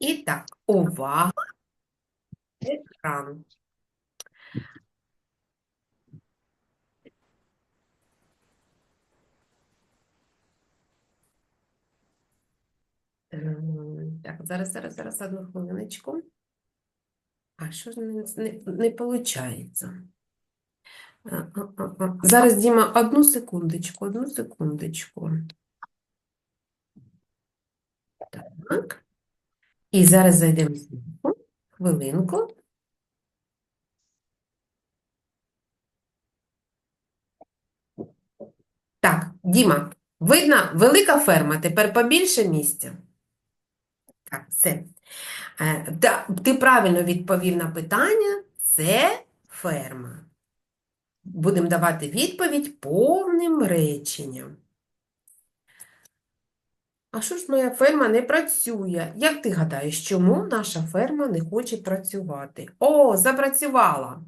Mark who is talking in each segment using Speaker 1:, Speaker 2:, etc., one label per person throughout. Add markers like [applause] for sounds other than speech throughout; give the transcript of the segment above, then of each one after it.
Speaker 1: І так, увага, екран. Ем, Так, зараз, зараз, зараз, одну хвилиночку. А що ж не, не, не виходить? Зараз, Діма, одну секундочку, одну секундочку. Так. І зараз зайдемо знову. Хвилинку. Так, Діма, видно, велика ферма, тепер побільше місця. Так, все. Е, ти правильно відповів на питання, це ферма. Будемо давати відповідь повним реченням. А що ж моя ферма не працює? Як ти гадаєш, чому наша ферма не хоче працювати? О, запрацювала!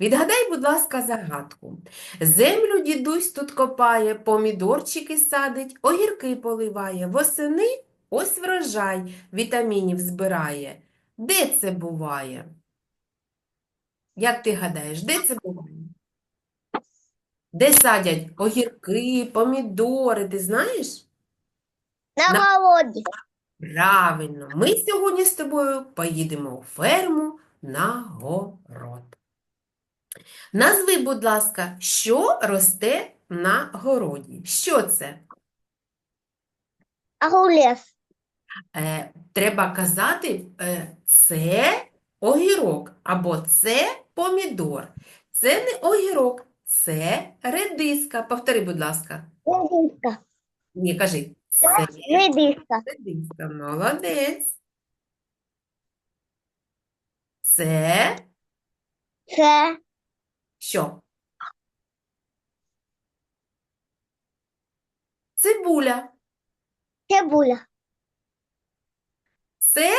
Speaker 1: Відгадай, будь ласка, загадку. Землю дідусь тут копає, помідорчики садить, огірки поливає, восени ось врожай вітамінів збирає. Де це буває? Як ти гадаєш, де це буває? Де садять огірки, помідори, ти знаєш?
Speaker 2: На
Speaker 1: На-. Правильно, ми сьогодні з тобою поїдемо у ферму на город. Назви, будь ласка, що росте на городі? Що це?
Speaker 2: Огурець.
Speaker 1: Е, треба казати, е, це огірок або це помідор. Це не огірок, це редиска. Повтори, будь ласка.
Speaker 2: Редиска.
Speaker 1: Ні, кажи. Це
Speaker 2: Редиска.
Speaker 1: редиска. Молодець. Це
Speaker 2: Це
Speaker 1: що? Цибуля.
Speaker 2: цибуля.
Speaker 1: Це,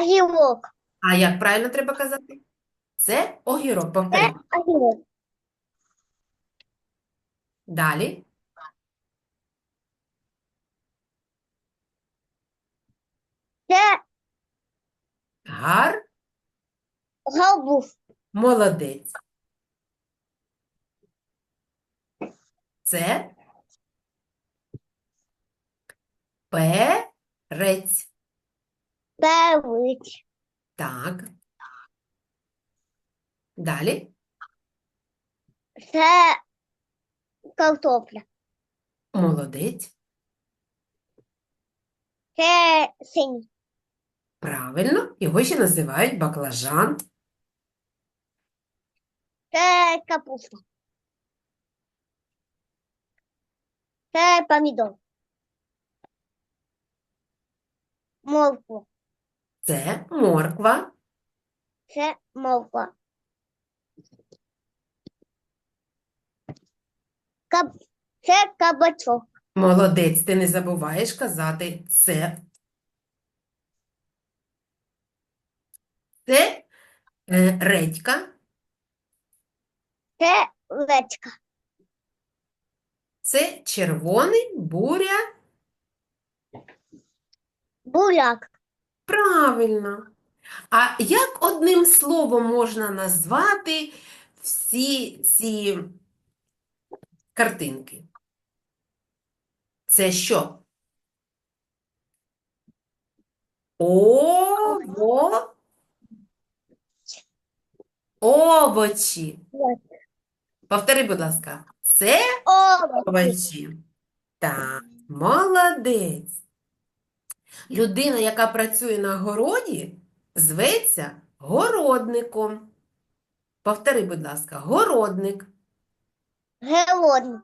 Speaker 2: Огірок.
Speaker 1: а як правильно треба казати? Це огірок.
Speaker 2: Це огірок.
Speaker 1: Далі.
Speaker 2: Це
Speaker 1: Гар.
Speaker 2: гарбуз.
Speaker 1: Молодець. Це перець.
Speaker 2: Перець.
Speaker 1: Так. Далі.
Speaker 2: Це картопля.
Speaker 1: Молодець.
Speaker 2: Це синій.
Speaker 1: Правильно. Його ще називають баклажан.
Speaker 2: Це капуста. Це помідор. Морква.
Speaker 1: Це морква.
Speaker 2: Це морква. Каб... Це кабачок.
Speaker 1: Молодець, ти не забуваєш казати це. Це е, редька.
Speaker 2: Це лечка.
Speaker 1: Це червоний буря.
Speaker 2: Буряк.
Speaker 1: Правильно. А як одним словом можна назвати всі ці картинки? Це що? Ово... Овочі. Повтори, будь ласка. Це
Speaker 2: Овочі.
Speaker 1: Так, молодець. Людина, яка працює на городі, зветься городником. Повтори, будь ласка, городник.
Speaker 2: Голодний.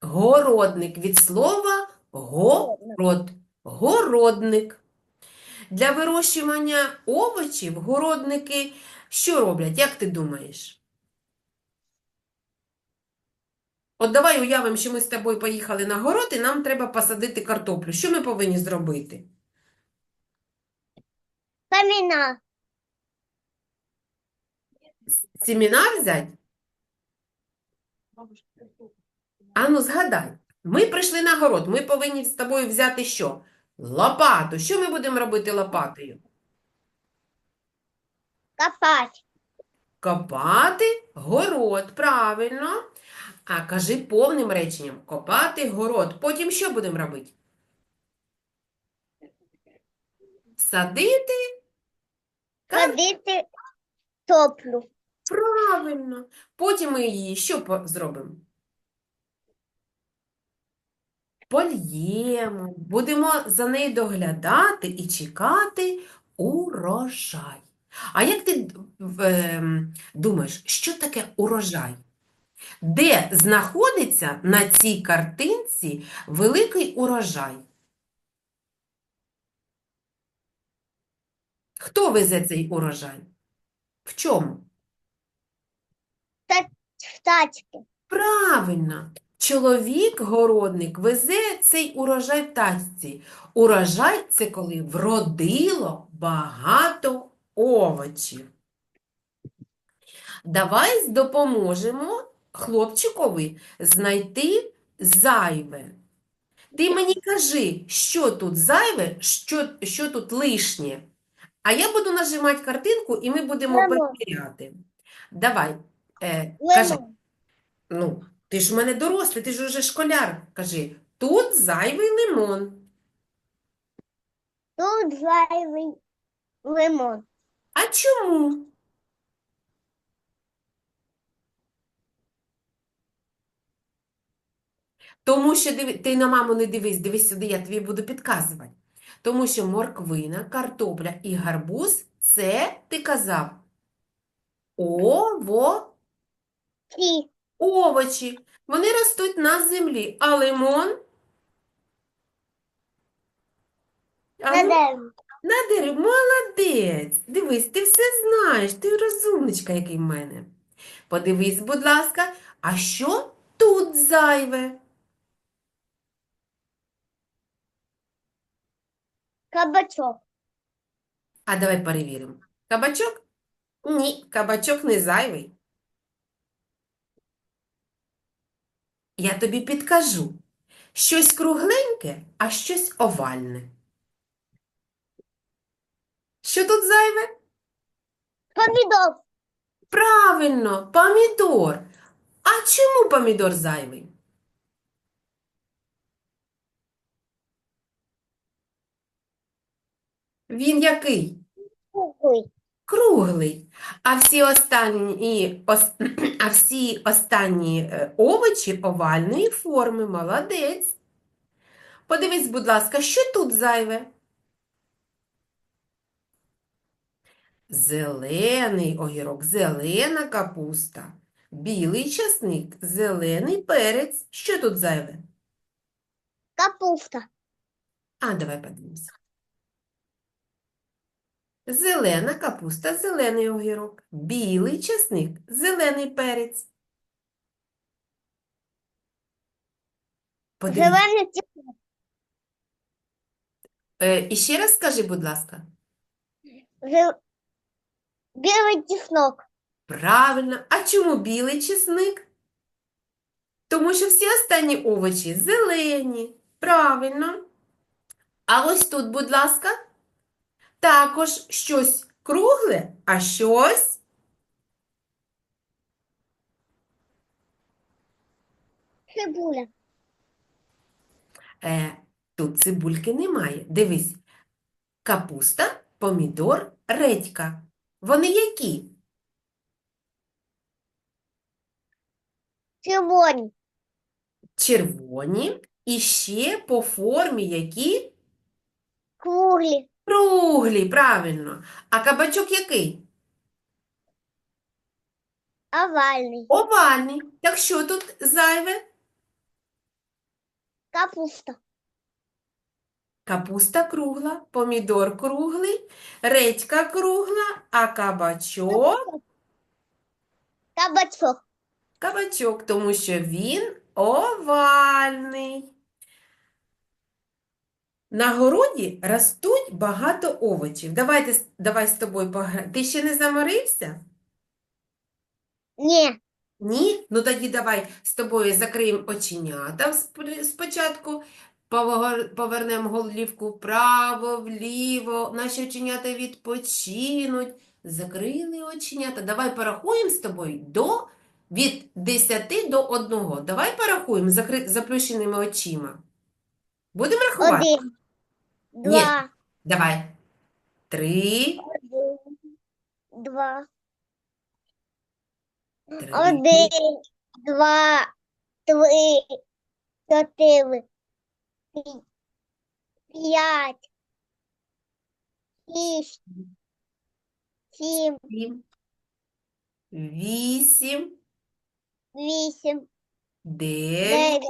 Speaker 1: Городник від слова город. Городник. Для вирощування овочів городники що роблять, як ти думаєш? От давай уявимо, що ми з тобою поїхали на город, і нам треба посадити картоплю. Що ми повинні зробити?
Speaker 2: Каміна.
Speaker 1: Сіміна взять? Ану, згадай. Ми прийшли на город, ми повинні з тобою взяти що? Лопату. Що ми будемо робити лопатою?
Speaker 2: Копать.
Speaker 1: Копати город, правильно. А кажи повним реченням. Копати город. Потім що будемо робити? Садити?
Speaker 2: Садити топлю.
Speaker 1: Правильно. Потім ми її що зробимо? Польємо, будемо за нею доглядати і чекати урожай. А як ти ем, думаєш, що таке урожай? Де знаходиться на цій картинці великий урожай? Хто везе цей урожай? В чому?
Speaker 2: В тачки.
Speaker 1: Правильно. Чоловік-городник везе цей урожай в тачці. Урожай – це коли вродило багато овочів. Давай допоможемо хлопчикові знайти зайве. Ти мені кажи, що тут зайве, що, що тут лишнє. А я буду нажимати картинку, і ми будемо перевіряти. Давай, е, кажи. Ну, ти ж у мене дорослий, ти ж уже школяр. Кажи, тут зайвий лимон.
Speaker 2: Тут зайвий лимон.
Speaker 1: А чому? Тому що диви... ти на маму не дивись, дивись сюди, я тобі буду підказувати. Тому що морквина, картопля і гарбуз – це, ти казав, ово,
Speaker 2: Ті.
Speaker 1: Овочі. Вони ростуть на землі, а лимон? А
Speaker 2: На дереві.
Speaker 1: На дереві. Молодець. Дивись, ти все знаєш. Ти розумничка, який в мене. Подивись, будь ласка, а що тут зайве?
Speaker 2: Кабачок.
Speaker 1: А давай перевіримо. Кабачок? Ні, кабачок не зайвий. Я тобі підкажу. Щось кругленьке, а щось овальне. Що тут зайве?
Speaker 2: Помідор.
Speaker 1: Правильно, помідор. А чому помідор зайвий? Він який? Круглий. А всі останні, ос- а всі останні е, овочі овальної форми. Молодець. Подивись, будь ласка, що тут зайве? Зелений огірок, зелена капуста, білий часник, зелений перець. Що тут зайве?
Speaker 2: Капуста.
Speaker 1: А, давай подивимося. Зелена капуста, зелений огірок, білий часник, зелений перець. Подивись.
Speaker 2: Зелений ті.
Speaker 1: Е, і ще раз скажи, будь ласка.
Speaker 2: Білий тіснок.
Speaker 1: Правильно. А чому білий чесник? Тому що всі останні овочі зелені. Правильно. А ось тут, будь ласка, також щось кругле, а щось
Speaker 2: Цибуля.
Speaker 1: Е, тут цибульки немає. Дивись. Капуста, помідор, редька. Вони які?
Speaker 2: Червоні.
Speaker 1: Червоні. І ще по формі які?
Speaker 2: Круглі.
Speaker 1: Круглі, правильно. А кабачок який?
Speaker 2: Овальний.
Speaker 1: Овальний. Так що тут зайве?
Speaker 2: Капуста.
Speaker 1: Капуста кругла, помідор круглий, редька кругла, а кабачок
Speaker 2: Кабачок.
Speaker 1: кабачок, тому що він овальний. На городі ростуть багато овочів. Давайте, давай з тобою пограємо. Ти ще не заморився?
Speaker 2: Ні.
Speaker 1: Ні? Ну тоді давай з тобою закриємо оченята спочатку. Повернемо голівку вправо, вліво. Наші оченята відпочинуть. Закрили оченята. Давай порахуємо з тобою до від 10 до 1. Давай порахуємо з закри... заплющеними очима. Будемо рахувати?
Speaker 2: Один, два,
Speaker 1: Давай. Три,
Speaker 2: один, два,
Speaker 1: три,
Speaker 2: один, два, три, чотири, пі- п'ять, шість, сім,
Speaker 1: сім, вісім,
Speaker 2: вісім,
Speaker 1: дев'ять,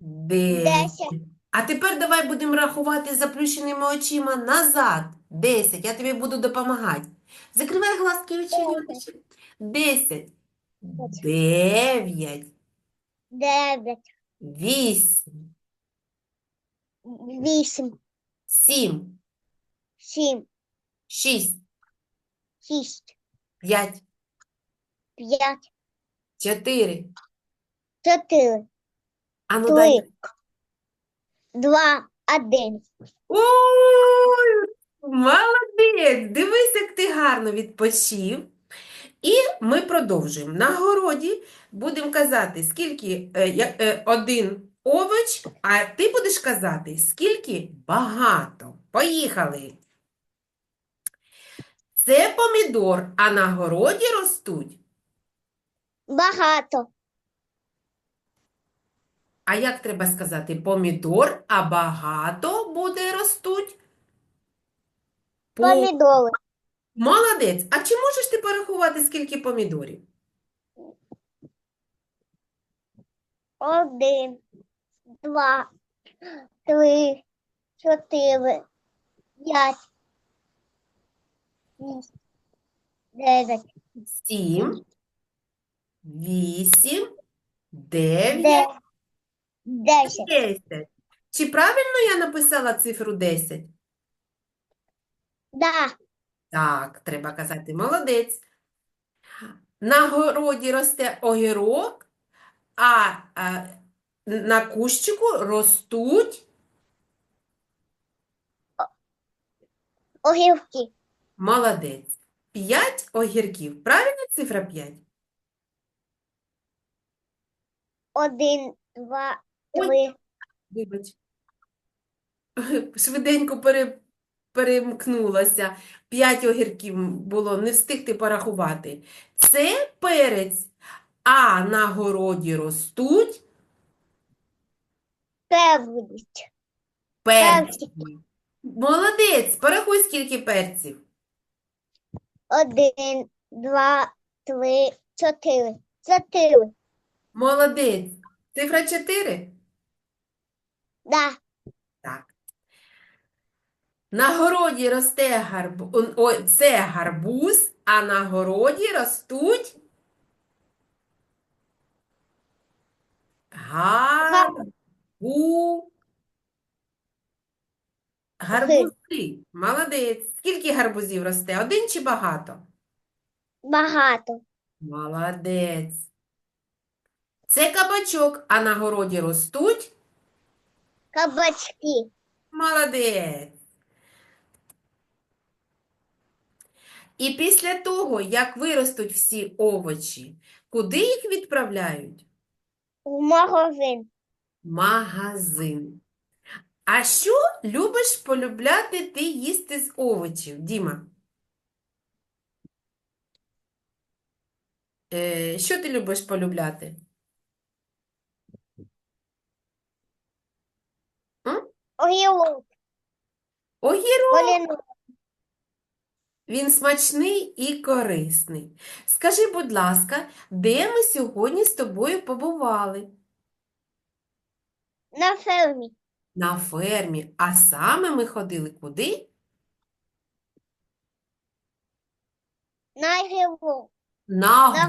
Speaker 2: дев'ять,
Speaker 1: десять. А тепер давай будемо рахувати з заплющеними очима назад. Десять. Я тобі буду допомагати. Закривай глазки очі. Десять. Дев'ять.
Speaker 2: дев'ять,
Speaker 1: Вісім.
Speaker 2: вісім,
Speaker 1: Сім.
Speaker 2: сім,
Speaker 1: Шість.
Speaker 2: шість,
Speaker 1: П'ять.
Speaker 2: п'ять,
Speaker 1: Чотири.
Speaker 2: чотири,
Speaker 1: Ану
Speaker 2: три,
Speaker 1: дай.
Speaker 2: Два, один.
Speaker 1: Ой, молодець! Дивись, як ти гарно відпочив. І ми продовжуємо. На городі будемо казати, скільки е, е, один овоч, а ти будеш казати, скільки багато. Поїхали. Це помідор, а на городі ростуть.
Speaker 2: Багато.
Speaker 1: А як треба сказати? Помідор, а багато буде ростуть? По-
Speaker 2: Помідори.
Speaker 1: Молодець. А чи можеш ти порахувати, скільки помідорів?
Speaker 2: Один, два, три, чотири, п'ять, шість, дев'ять,
Speaker 1: Сім, вісім, дев'ять,
Speaker 2: десять. десять.
Speaker 1: Чи правильно я написала цифру 10?
Speaker 2: Да,
Speaker 1: Так, треба казати, молодець. На городі росте огірок, а, а на кущику ростуть
Speaker 2: огірки.
Speaker 1: молодець. П'ять огірків. Правильна цифра 5?
Speaker 2: Один, два,
Speaker 1: Ой. Вибач. [laughs] Швиденько пере, перемкнулася. П'ять огірків було, не встигти порахувати. Це перець, а на городі ростуть
Speaker 2: певнить.
Speaker 1: перці. Молодець, порахуй, скільки перців.
Speaker 2: Один, два, три, чотири. Чотири.
Speaker 1: Молодець. Цифра 4?
Speaker 2: Да,
Speaker 1: Так. На городі росте гарбуз, ой, це гарбуз, а на городі ростуть гарбу... Гарбузи. Молодець. Скільки гарбузів росте? Один чи багато?
Speaker 2: багато.
Speaker 1: Молодець. Це кабачок, а на городі ростуть
Speaker 2: Кабачки.
Speaker 1: Молодець. І після того, як виростуть всі овочі, куди їх відправляють?
Speaker 2: В магазин.
Speaker 1: Магазин. А що любиш полюбляти ти їсти з овочів, Діма? Е, що ти любиш полюбляти?
Speaker 2: Огірок.
Speaker 1: Огірок.
Speaker 2: Поліно.
Speaker 1: Він смачний і корисний. Скажи, будь ласка, де ми сьогодні з тобою побували?
Speaker 2: На фермі.
Speaker 1: На фермі. А саме ми ходили куди?
Speaker 2: На огірок.
Speaker 1: На
Speaker 2: На